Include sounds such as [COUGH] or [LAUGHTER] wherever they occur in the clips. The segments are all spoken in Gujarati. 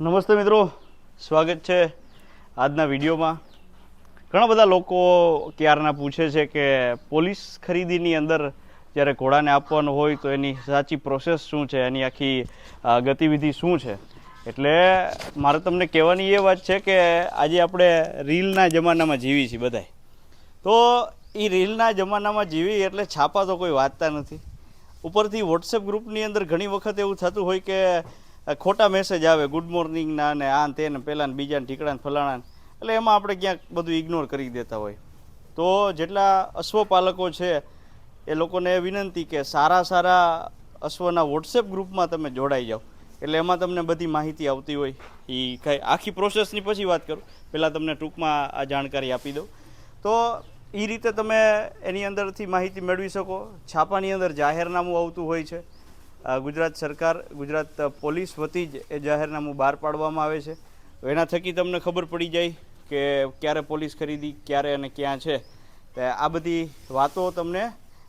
નમસ્તે મિત્રો. સ્વાગત છે આજના વિડીયોમાં. ઘણા બધા લોકો ક્યારના પૂછે છે કે પોલીસ ખરીદીની અંદર જ્યારે ઘોડાને આપવાનો હોય તો એની સાચી પ્રોસેસ શું છે? એની આખી ગતિવિધિ શું છે? એટલે મારે તમને કહેવાની એ વાત છે કે આજે આપણે રીલના જમાનામાં જીવી છીએ બધાય. તો એ રીલના જમાનામાં જીવી એટલે છાપા તો કોઈ વાંચતા નથી. ઉપરથી વોટ્સએપ ગ્રુપની અંદર ઘણી વખત એવું થતું હોય કે ખોટા મેસેજ આવે ગુડ મોર્નિંગના ને આ તે ને ને બીજા ઠીકડા ફલાણા એટલે એમાં આપણે ક્યાંક બધું ઇગ્નોર કરી દેતા હોય. તો જેટલા અશ્વપાલકો છે, એ લોકોને વિનંતી કે સારા સારા અશ્વના વોટ્સએપ ગ્રુપમાં તમે જોડાઈ જાઓ. એટલે એમાં તમને બધી માહિતી આવતી હોય. એ કઈ આખી પ્રોસેસની પછી વાત કરું. પહેલાં તમને ટૂંકમાં આ જાણકારી આપી દઉં. તો એ રીતે તમે એની અંદરથી માહિતી મેળવી શકો. છાપાની અંદર જાહેરનામું આવતું હોય છે. ગુજરાત સરકાર, ગુજરાત પોલીસ વતી જ એ જાહેરનામું બહાર પાડવામાં આવે છે. એના થકી તમને ખબર પડી જાય કે ક્યારે પોલીસ ખરીદી, ક્યારે અને ક્યાં છે. તો આ બધી વાતો તમને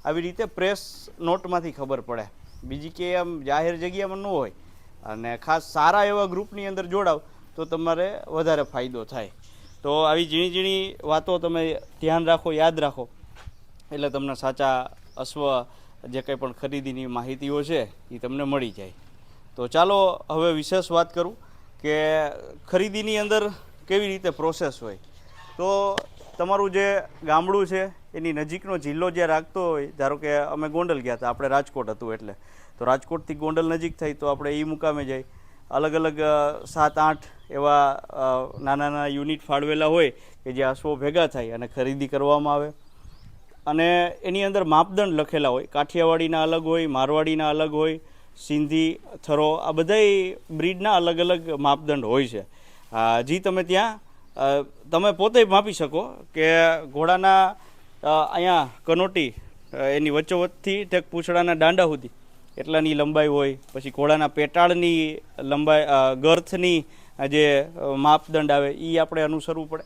આવી રીતે પ્રેસ નોટમાંથી ખબર પડે. બીજી કે આમ જાહેર જગ્યામાં ન હોય અને ખાસ સારા એવા ગ્રુપની અંદર જોડાવ તો તમારે વધારે ફાયદો થાય. તો આવી ઝીણી ઝીણી વાતો તમે ધ્યાન રાખો, યાદ રાખો. એટલે તમને સાચા અશ્વ જે કંઈ પણ ખરીદીની માહિતીઓ છે એ તમને મળી જાય. તો ચાલો હવે વિશેષ વાત કરું કે ખરીદીની અંદર કેવી રીતે પ્રોસેસ હોય. તો તમારું જે ગામડું છે, એની નજીકનો જિલ્લો જે રાખતો હોય, ધારો કે અમે ગોંડલ ગયા હતા, આપણે રાજકોટ હતું એટલે. તો રાજકોટથી ગોંડલ નજીક થઈ, તો આપણે એ મુકામે જઈ. અલગ અલગ સાત, આઠ એવા નાના નાના યુનિટ ફાળવેલા હોય કે જે અશ્વો ભેગા થાય અને ખરીદી કરવામાં આવે. અને એની અંદર માપદંડ લખેલા હોય. કાઠિયાવાડીના અલગ હોય, મારવાડીના અલગ હોય, સિંધી, થરો, આ બધાય બ્રીડના અલગ અલગ માપદંડ હોય છે. જી તમે ત્યાં તમે પોતે માપી શકો કે ઘોડાના અહીંયા કનોટી એની વચ્ચોવચ્ચથી ઠેક પૂછડાના દાંડા સુધી, એટલાની લંબાઈ હોય, પછી ઘોડાના પેટાળની લંબાઈ ગર્થની જે માપદંડ આવે એ આપણે અનુસરવું પડે.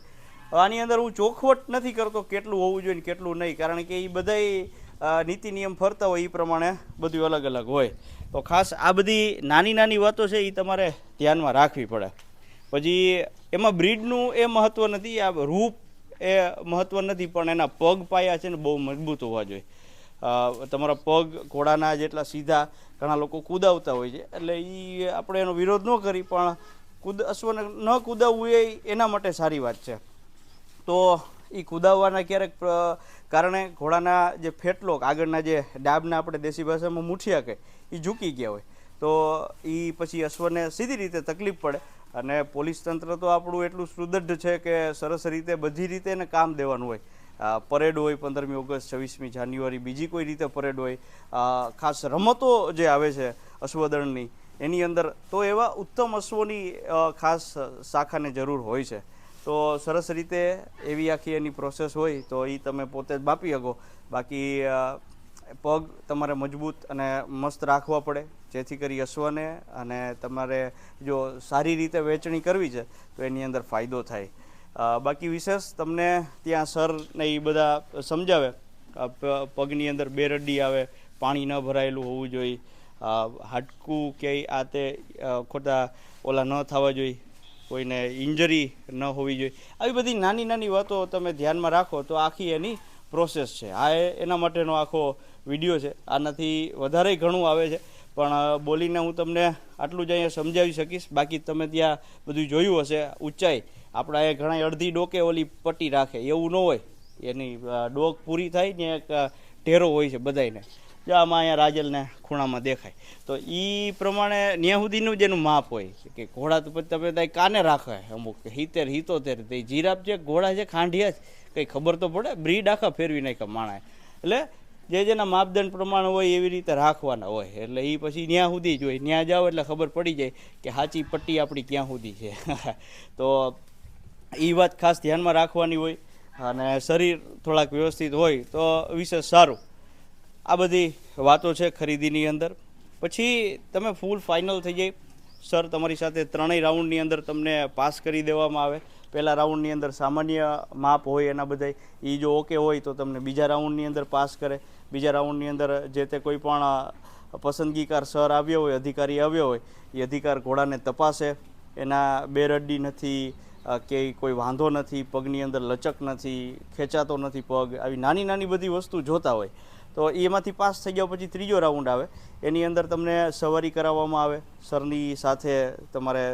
આની અંદર હું ચોખવટ નથી કરતો કેટલું હોવું જોઈએ ને કેટલું નહીં, કારણ કે એ બધાય નીતિ નિયમ ફરતા હોય એ પ્રમાણે બધું અલગ અલગ હોય. તો ખાસ આ બધી નાની નાની વાતો છે એ તમારે ધ્યાનમાં રાખવી પડે. પછી એમાં બ્રીડનું એ મહત્ત્વ નથી, આ રૂપ એ મહત્ત્વ નથી, પણ એના પગ પાયા છે ને બહુ મજબૂત હોવા જોઈએ. તમારા પગ ઘોડાના જેટલા સીધા ઘણા લોકો કૂદાવતા હોય છે, એટલે એ આપણે એનો વિરોધ ન કરી, પણ કૂદ, અશ્વને ન કૂદાવવું એ એના માટે સારી વાત છે. તો એ કુદાવવાના ક્યારેક કારણે ઘોડાના જે ફેટલોક, આગળના જે ડાબના આપણે દેશી ભાષામાં મૂઠિયા કહે એ ઝૂકી ગયા હોય. તો એ પછી અશ્વને સીધી રીતે તકલીફ પડે અને પોલીસ તંત્ર તો આપણું એટલું સુદૃઢ છે કે સરસ રીતે બધી રીતે એને કામ દેવાનું હોય. પરેડ હોય પંદરમી ઓગસ્ટ, છવ્વીસમી જાન્યુઆરી, બીજી કોઈ રીતે પરેડ હોય. ખાસ રમતો જે આવે છે અશ્વદળની, એની અંદર તો એવા ઉત્તમ અશ્વોની ખાસ શાખાને જરૂર હોય છે. તો સરસ રીતે એવી આખી એની પ્રોસેસ હોય તો એ તમે પોતે જ માપી શકો. બાકી પગ તમારે મજબૂત અને મસ્ત રાખવા પડે, જેથી કરી અશ્વને અને તમારે જો સારી રીતે વેચણી કરવી છે, તો એની અંદર ફાયદો થાય. બાકી વિશેષ તમને ત્યાં સર ને એ બધા સમજાવે પગની અંદર બેરડી આવે, પાણી ન ભરાયેલું હોવું જોઈએ હાડકું કે આ તે ખોટા ઓલા ન થવા જોઈએ કોઈને ઇન્જરી ન હોવી જોઈએ. આવી બધી નાની નાની વાતો તમે ધ્યાનમાં રાખો તો આખી એની પ્રોસેસ છે. આ એના માટેનો આખો વીડિયો છે. આનાથી વધારે ઘણું આવે છે. પણ બોલીને હું તમને આટલું જ અહીંયા સમજાવી શકીશ. બાકી તમે ત્યાં બધું જોયું હશે. ઊંચાઈ. આપણા એ ઘણા અડધી ડોકે ઓલી પટ્ટી રાખે. એવું ન હોય. એની ડોક પૂરી થાય ને એક ઢેરો હોય છે બધાયને. જો આમાં અહીંયા રાજલને ખૂણામાં દેખાય. તો એ પ્રમાણે ન્યાહુદીનું જેનું માપ હોય કે ઘોડા તો પછી તમે ત્યાં કાને રાખે અમુક? હિતેર, હિતોતેર, તે જીરાપ છે, ઘોડા છે, ખાંડિયા છે, કંઈ ખબર તો પડે? બ્રીડ આખા ફેરવી નાખે માણા એટલે જે જેના માપદંડ પ્રમાણે હોય એવી રીતે રાખવાના હોય. એટલે એ પછી ન્યા સુધી જ હોય. ન્યા જાઓ એટલે ખબર પડી જાય કે સાચી પટ્ટી આપણી ક્યાં સુધી છે. [LAUGHS] તો એ વાત ખાસ ધ્યાનમાં રાખવાની હોય અને શરીર થોડાક વ્યવસ્થિત હોય તો વિશેષ સારું. આ બધી વાતો છે ખરીદીની અંદર. પછી તમે ફૂલ ફાઇનલ થઈ જાય. સર તમારી સાથે ત્રણેય રાઉન્ડની અંદર તમને પાસ કરી દેવામાં આવે. પહેલા રાઉન્ડની અંદર સામાન્ય માપ હોય એના બધા એ જો ઓકે હોય તો તમને બીજા રાઉન્ડની અંદર પાસ કરે. બીજા રાઉન્ડની અંદર જે તે કોઈ પણ પસંદગીકાર સર આવ્યો હોય, અધિકારી આવ્યો હોય એ અધિકાર ઘોડાને તપાસે. એના બેરડ્ડી નથી કે કોઈ વાંધો નથી, પગની અંદર લચક નથી, ખેંચાતો નથી પગ. આવી નાની નાની બધી વસ્તુ જોતા હોય. તો એમાંથી પાસ થઈ ગયા પછી ત્રીજો રાઉન્ડ આવે. એની અંદર તમને સવારી કરાવવામાં આવે, સરની સાથે તમારે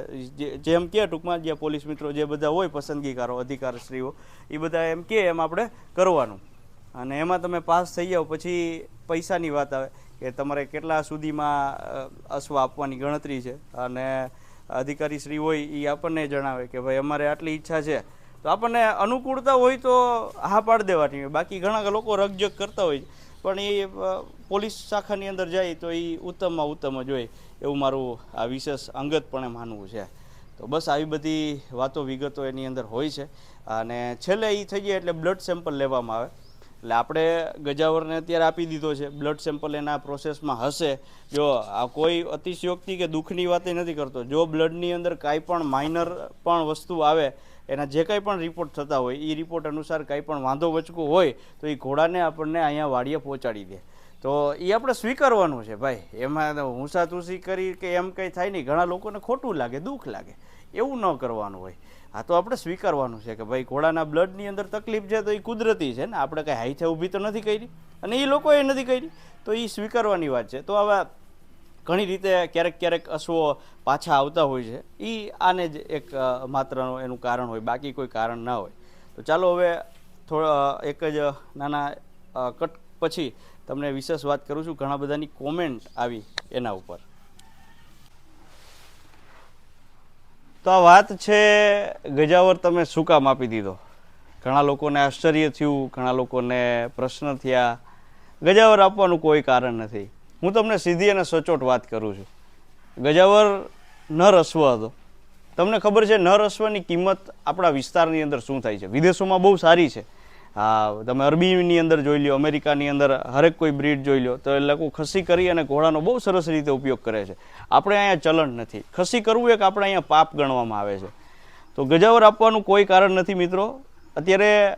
જેમ કે ટૂંકમાં, જે પોલીસ મિત્રો જે બધા હોય, પસંદગીકારો, અધિકારશ્રીઓ, એ બધા એમ કે એમ આપણે કરવાનું. અને એમાં તમે પાસ થઈ જાઓ, પછી પૈસાની વાત આવે કે તમારે કેટલા સુધીમાં અશ્વ આપવાની ગણતરી છે. અને અધિકારી શ્રી હોય એ આપણને જણાવે કે ભાઈ, અમારે આટલી ઈચ્છા છે. તો આપણને અનુકૂળતા હોય તો હા પાડી દેવાની. બાકી ઘણા લોકો રગજગ કરતા હોય છે. પણ એ પોલીસ શાખાની અંદર જાય તો એ ઉત્તમમાં ઉત્તમ જ હોય એવું મારું આ વિશેષ અંગતપણે માનવું છે. તો બસ આવી બધી વાતો વિગતો એની અંદર હોય છે અને છેલ્લે એ થઈ જાય એટલે બ્લડ સેમ્પલ લેવામાં આવે. એટલે આપણે ગજાવરને અત્યારે આપી દીધો છે, બ્લડ સેમ્પલ એના પ્રોસેસમાં હશે. જો આ કોઈ અતિશયોક્તિ કે દુઃખની વાત નથી કરતો, જો બ્લડની અંદર કાંઈ પણ માઇનર પણ વસ્તુ આવે એના જે કંઈ પણ રિપોર્ટ થતા હોય એ રિપોર્ટ અનુસાર કંઈ પણ વાંધો વચકું હોય, તો એ ઘોડાને આપણને અહીંયા વાડીએ પહોંચાડી દે. તો એ આપણે સ્વીકારવાનું છે ભાઈ. એમાં હુંસાતુસી કરી કે એમ કંઈ થાય નહીં. ઘણા લોકોને ખોટું લાગે, દુઃખ લાગે. એવું ન કરવાનું હોય. આ તો આપણે સ્વીકારવાનું છે કે ભાઈ ઘોડાના બ્લડની અંદર તકલીફ છે તો એ કુદરતી છે ને. આપણે કાંઈ હાઈથે ઊભી તો નથી કરી. અને એ લોકોએ નથી કરી. તો એ સ્વીકારવાની વાત છે. તો હવે ઘણી રીતે ક્યારેક ક્યારેક અશ્વો પાછા આવતા હોય છે. એ આને જ એક માત્રનું એનું કારણ હોય, બાકી કોઈ કારણ ના હોય. તો ચાલો હવે થોડા એક જ નાના કટ પછી તમને વિશેષ વાત કરું છું. ઘણા બધાની કોમેન્ટ આવી એના ઉપર. તો આ વાત છે, ગજાવર તમે શું કામ આપી દીધો? ઘણા લોકોને આશ્ચર્ય થયું, ઘણા લોકોને પ્રશ્ન થયા. ગજાવર આપવાનું કોઈ કારણ નથી. હું તમને સીધી અને સચોટ વાત કરું છું. ગજાવર ન રસ્વ હતો. તમને ખબર છે ન રસ્વની કિંમત આપણા વિસ્તારની અંદર શું થાય છે? વિદેશોમાં બહુ સારી છે. હા, તમે અરબીની અંદર જોઈ લો અમેરિકાની અંદર હરેક કોઈ બ્રીડ જોઈ લો તો એ લોકો ખસી કરી અને ઘોડાનો બહુ સરસ રીતે ઉપયોગ કરે છે. આપણે અહીંયા ચલણ નથી. ખસી કરવું એક આપણે અહીંયા પાપ ગણવામાં આવે છે. તો ગજાવર આપવાનું કોઈ કારણ નથી મિત્રો. અત્યારે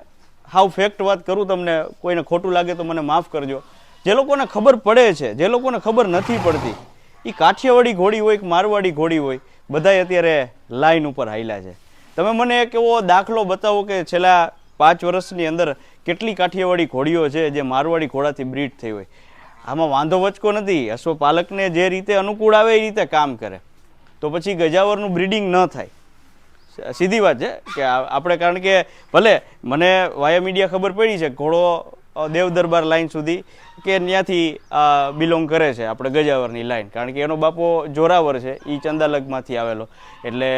હાવ ફેક્ટ વાત કરું તમને, કોઈને ખોટું લાગે તો મને માફ કરજો. જે લોકોને ખબર પડે છે, જે લોકોને ખબર નથી પડતી એ કાઠિયાવાડી ઘોડી હોય કે મારવાડી ઘોડી હોય, બધાય અત્યારે લાઈન ઉપર હાલ્યા છે. તમે મને એક એવો દાખલો બતાવો કે છેલ્લા પાંચ વર્ષની અંદર કેટલી કાઠિયાવાડી ઘોડીઓ છે જે મારવાડી ઘોડાથી બ્રીડ થઈ હોય. આમાં વાંધો વચકો નથી અશ્વપાલકને જે રીતે અનુકૂળ આવે એ રીતે કામ કરે. તો પછી ગજાવરનું બ્રીડિંગ ન થાય. સીધી વાત છે કે આપણે કારણ કે ભલે મને વાયા મીડિયા ખબર પડી છે ઘોડો અ, દેવ દરબાર લાઈન સુધી કે ત્યાંથી બિલોંગ કરે છે આપણે ગજાવરની લાઈન કારણ કે એનો બાપો જોરાવર છે એ ચંદાલગમાંથી આવેલો. એટલે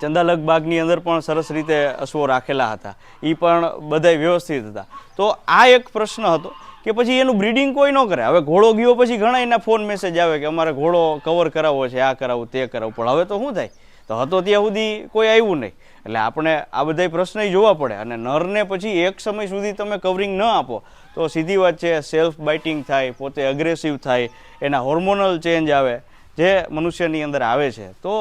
ચંદાલગ બાગની અંદર પણ સરસ રીતે અશ્વો રાખેલા હતા. એ પણ બધાય વ્યવસ્થિત હતા. તો આ એક પ્રશ્ન હતો કે પછી એનું બ્રિડિંગ કોઈ ન કરે. હવે ઘોડો ગયો પછી ઘણા એના ફોન મેસેજ આવે કે અમારે ઘોડો કવર કરાવવો છે આ કરાવવું તે કરાવવું પણ હવે તો શું થાય? તો હતો ત્યાં સુધી કોઈ આવ્યું નહીં. એટલે આપણે આ બધા પ્રશ્ન જોવા પડે અને નરને પછી એક સમય સુધી તમે કવરિંગ ન આપો, તો સીધી વાત છે સેલ્ફ બાઇટિંગ થાય, પોતે અગ્રેસિવ થાય, એના હોર્મોનલ ચેન્જ આવે, જે મનુષ્યની અંદર આવે છે. તો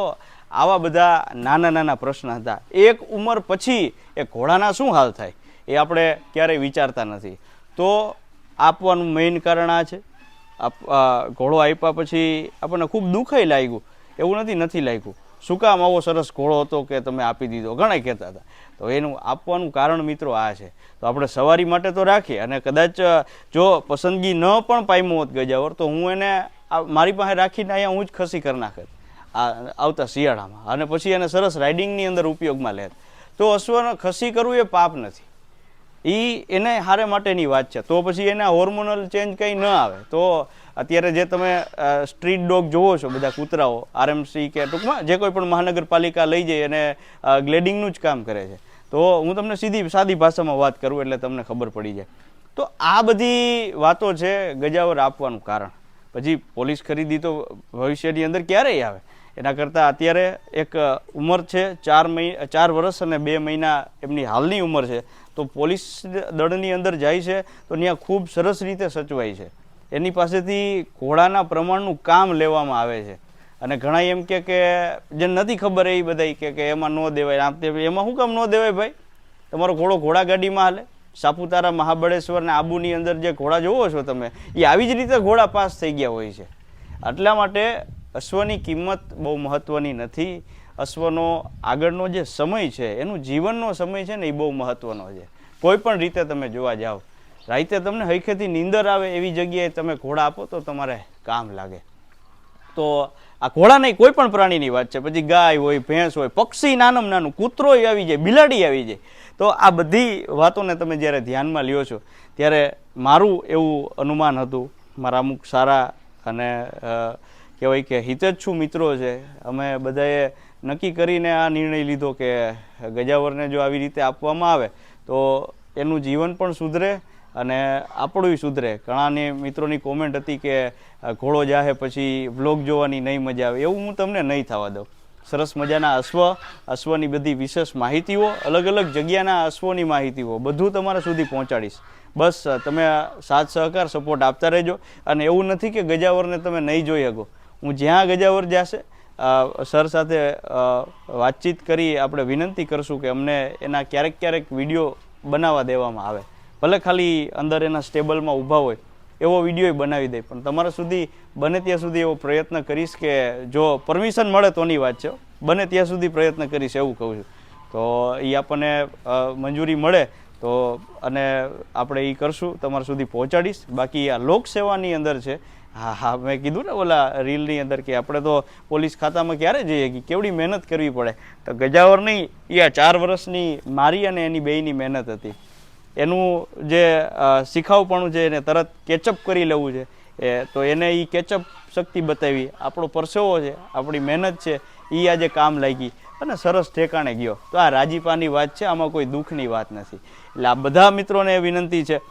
આવા બધા નાના નાના પ્રશ્ન હતા. એક ઉંમર પછી એ ઘોડાના શું હાલ થાય, એ આપણે ક્યારેય વિચારતા નથી. તો આપવાનું મેઇન કારણ આ છે. ઘોડો આપ્યા પછી આપણને ખૂબ દુઃખાઈ લાગ્યું. એવું નથી નથી લાગ્યું. શું કામ આવો સરસ ઘોડો હતો કે તમે આપી દીધો? ઘણા કહેતા હતા. તો એનું આપવાનું કારણ મિત્રો આ છે. તો આપણે સવારી માટે તો રાખીએ અને કદાચ જો પસંદગી ન પણ પામ્યું હોત ગજાવર, તો હું એને મારી પાસે રાખીને અહીંયા હું જ ખસી કરી નાખત, આ, આવતા શિયાળામાં. અને પછી એને સરસ રાઇડિંગની અંદર ઉપયોગમાં લેત. તો અશ્વને ખસી કરવું એ પાપ નથી. એ એને હારે માટેની વાત છે. તો પછી એના હોર્મોનલ ચેન્જ કંઈ ન આવે. તો અત્યારે જે તમે સ્ટ્રીટ ડોગ જોવો છો બધા કૂતરાઓ આરએમસી કે ટૂંકમાં જે કોઈ પણ મહાનગરપાલિકા લઈ જાય અને ગ્લેડિંગનું જ કામ કરે છે. તો હું તમને સીધી, સાદી ભાષામાં વાત કરું એટલે તમને ખબર પડી જાય. તો આ બધી વાતો છે ગજાવર આપવાનું કારણ. પછી પોલીસ ખરીદી તો ભવિષ્યની અંદર ક્યારેય આવે. એના કરતાં અત્યારે એક ઉંમર છે, ચાર મહિ, ચાર વર્ષ અને બે મહિના એમની હાલની ઉંમર છે. તો પોલીસ દળની અંદર જાય છે તો ત્યાં ખૂબ સરસ રીતે સચવાય છે. એની પાસેથી ઘોડાના પ્રમાણનું કામ લેવામાં આવે છે. અને ઘણા એમ કે કે જે નથી ખબર એ બધા કે કે એમાં ન દેવાય. આમ તે એમાં શું કામ ન દેવાય ભાઈ? તમારો ઘોડો ઘોડા ગાડીમાં હાલે. સાપુતારા મહાબળેશ્વર ને આબુની અંદર જે ઘોડા જોવો છો તમે, એ આવી જ રીતે ઘોડા પાસ થઈ ગયા હોય છે. એટલા માટે અશ્વની કિંમત બહુ મહત્ત્વની નથી. અશ્વનો આગળનો જે સમય છે, એનું જીવનનો સમય છે ને એ બહુ મહત્ત્વનો છે. કોઈ પણ રીતે તમે જોવા જાઓ, રાતે તમને હૈખેથી નીંદર આવે એવી જગ્યાએ તમે ઘોડા આપો તો તમારે કામ લાગે. તો આ ઘોડા નહીં, કોઈ પણ પ્રાણીની વાત છે. પછી ગાય હોય, ભેંસ હોય, પક્ષી નાનું નાનું, કૂતરો આવી જાય, બિલાડી આવી જાય. તો આ બધી વાતોને તમે જ્યારે ધ્યાનમાં લ્યો છો, ત્યારે મારું એવું અનુમાન હતું, મારા અમુક સારા અને કહેવાય કે હિતચ્છુ મિત્રો છે, અમે બધાએ નક્કી કરીને આ નિર્ણય લીધો કે ગજાવરને જો આવી રીતે આપવામાં આવે, તો એનું જીવન પણ સુધરે અને આપણું સુધરે. ઘણાની મિત્રોની કોમેન્ટ હતી કે ઘોડો જાહે પછી વ્લોગ જોવાની નહીં મજા આવે. એવું હું તમને નહીં થવા દઉં. સરસ મજાના અશ્વ, અશ્વની બધી વિશેષ માહિતીઓ અલગ અલગ જગ્યાના અશ્વની માહિતીઓ, બધું તમારા સુધી પહોંચાડીશ. બસ, તમે સાથ સહકાર સપોર્ટ આપતા રહેજો. અને એવું નથી કે ગજાવરને તમે નહીં જોઈ શકો. હું જ્યાં ગજાવર જશે સર સાથે વાતચીત કરી આપણે વિનંતી કરશું કે અમને એના ક્યારેક ક્યારેક વીડિયો બનાવવા દેવામાં આવે. ભલે ખાલી અંદર એના સ્ટેબલમાં ઊભા હોય, એવો વીડિયો બનાવી દે. પણ તમારા સુધી, બને ત્યાં સુધી એવો પ્રયત્ન કરીશ કે જો પરમિશન મળે તોની વાત છે બને ત્યાં સુધી પ્રયત્ન કરીશ, એવું કહું છું. તો એ આપણને મંજૂરી મળે તો, અને આપણે એ કરશું, તમારા સુધી પહોંચાડીશ. બાકી આ લોકસેવાની અંદર છે હા હા, મેં કીધું ને ઓલા રીલની અંદર કે આપણે તો પોલીસ ખાતામાં ક્યારે જઈએ કે કેવડી મહેનત કરવી પડે? તો ગજાવર નહીં એ આ ચાર વર્ષની મારી અને એની બેયની મહેનત હતી. એનું જે શીખાવપણું છે એને તરત કેચઅપ કરી લેવું છે. એ, તો એને એ કેચઅપ શક્તિ બતાવી. આપણો પરસેવો છે, આપણી મહેનત છે એ આજે કામ લાગી. અને સરસ ઠેકાણે ગયો. તો આ રાજીપાની વાત છે, આમાં કોઈ દુઃખની વાત નથી. એટલે આ બધા મિત્રોને વિનંતી છે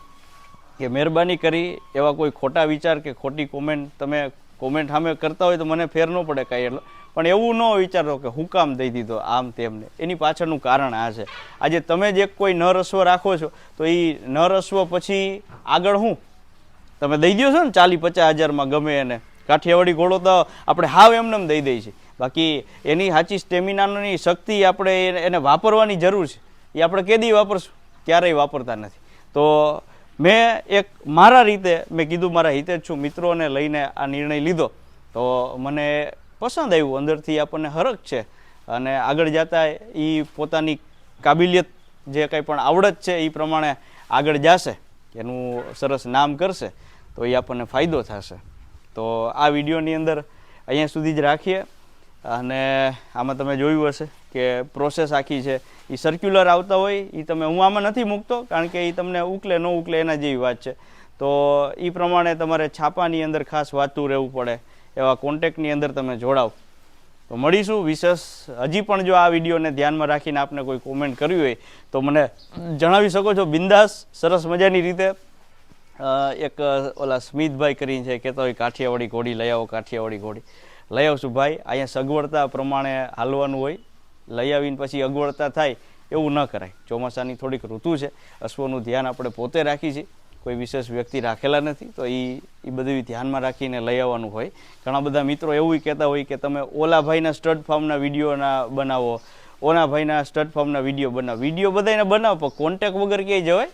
કે મહેરબાની કરી એવા કોઈ ખોટા વિચાર કે ખોટી કોમેન્ટ તમે કોમેન્ટ સામે કરતા હોય તો મને ફેર ન પડે કાંઈ. એટલો પણ એવું ન વિચારો કે હું કામ દઈ દીધો આમ તેમને એની પાછળનું કારણ આ છે. આજે તમે જે કોઈ ન અશ્વ રાખો છો, તો એ ન અશ્વ પછી આગળ હું? તમે દઈ દો છો ને ચાલી પચાસ હજારમાં ગમે એને. કાઠિયાવાડી ઘોડો તો આપણે હાવ એમને એમ દઈ દઈએ છીએ બાકી એની સાચી સ્ટેમિનાની શક્તિ આપણે એને વાપરવાની જરૂર છે. એ આપણે કેદી વાપરશું? ક્યારેય વાપરતા નથી. તો મેં એક મારા રીતે, મેં કીધું મારા હિતે જ છું, મિત્રોને લઈને આ નિર્ણય લીધો. તો મને પસંદ આવ્યું, અંદરથી આપણને હરખ છે. અને આગળ જતાં એ પોતાની કાબિલિયત જે કંઈ પણ આવડત છે એ પ્રમાણે આગળ જશે, એનું સરસ નામ કરશે, તો એ આપણને ફાયદો થશે. તો આ વિડીયોની અંદર અહીંયા સુધી જ રાખીએ. અને આમાં તમે જોયું હશે કે પ્રોસેસ આખી છે. એ સર્ક્યુલર આવતા હોય એ તમે હું આમાં નથી મૂકતો, કારણ કે એ તમને ઉકલે, ન ઉકલે એના જેવી વાત છે. તો એ પ્રમાણે તમારે છાપાની અંદર ખાસ વાંચતું રહેવું પડે, એવા કોન્ટેક્ટની અંદર તમે જોડાવ. તો મળીશું વિશેષ. હજી પણ જો આ વિડીયોને ધ્યાનમાં રાખીને આપને કોઈ કોમેન્ટ કરવી હોય, તો મને જણાવી શકો છો. બિંદાસ, સરસ મજાની રીતે એક ઓલા સ્મિતભાઈ કરીને છે કહેતા હોય કાઠિયાવાડી ઘોડી, લઈ આવો કાઠિયાવાડી ઘોડી. લઈ આવશું ભાઈ. અહીંયા સગવડતા પ્રમાણે હાલવાનું હોય. લઈ આવીને પછી અગવડતા થાય એવું ન કરાય. ચોમાસાની થોડીક ઋતુ છે. અશ્વનું ધ્યાન આપણે પોતે રાખી છીએ કોઈ વિશેષ વ્યક્તિ રાખેલા નથી, તો એ એ બધું ધ્યાનમાં રાખીને લઈ આવવાનું હોય. ઘણા બધા મિત્રો એવું કહેતા હોય કે તમે ઓલા ભાઈના સ્ટડ ફાર્મના વિડીયોના બનાવો, ઓના ભાઈના સ્ટડ ફાર્મના વીડિયો બનાવો. વીડિયો બધાને બનાવો, પણ કોન્ટેક વગર ક્યાંય જવાય?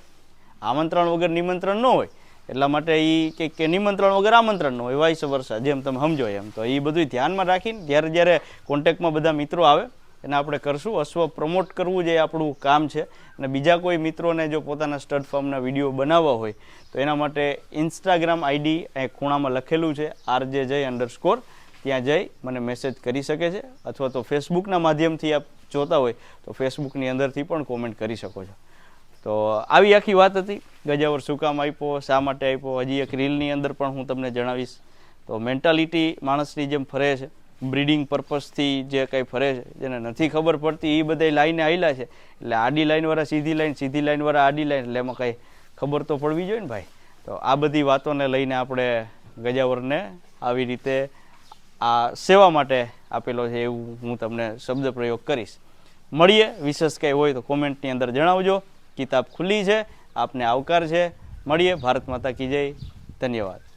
આમંત્રણ વગર નિમંત્રણ ન હોય. એટલા માટે એ કે કે નિમંત્રણ વગર આમંત્રણ ન હોય. વાઇસ વર્ષા જેમ તમે સમજો એમ. તો એ બધું ધ્યાનમાં રાખીને, જ્યારે જ્યારે કોન્ટેક્ટમાં બધા મિત્રો આવે એને આપણે કરશું. અશ્વ પ્રમોટ કરવું જે આપણું કામ છે. અને બીજા કોઈ મિત્રોને જો પોતાના સ્ટડ ફાર્મના વીડિયો બનાવવા હોય, તો એના માટે ઇન્સ્ટાગ્રામ આઈડી અહીં ખૂણામાં લખેલું છે આર જે જય અંડરસ્કોર ત્યાં જઈ મને મેસેજ કરી શકે છે. અથવા તો ફેસબુકના માધ્યમથી આપ જોતા હોય, તો ફેસબુકની અંદરથી પણ કોમેન્ટ કરી શકો છો. તો આવી આખી વાત હતી. ગજાવર શું કામ આપ્યો, શા માટે આપ્યો? હજી એક રીલની અંદર પણ હું તમને જણાવીશ. તો મેન્ટાલિટી માણસની જેમ ફરે છે. બ્રીડિંગ પર્પઝથી જે કંઈ ફરે છે, જેને નથી ખબર પડતી એ બધા લાઈને આવેલા છે. એટલે આડી લાઈનવાળા, સીધી લાઈન, સીધી લાઈનવાળા આડી લાઈન, એટલે એમાં કંઈ ખબર તો પડવી જોઈએ ને ભાઈ. તો આ બધી વાતોને લઈને આપણે ગજાવરને આવી રીતે આ સેવા માટે આપેલો છે એવું હું તમને શબ્દ પ્રયોગ કરીશ. મળીએ, વિશેષ કંઈ હોય તો કોમેન્ટની અંદર જણાવજો. કિતાબ ખુલ્લી છે, આપને આવકાર છે. મળીએ, ભારત માતા કી જય. ધન્યવાદ.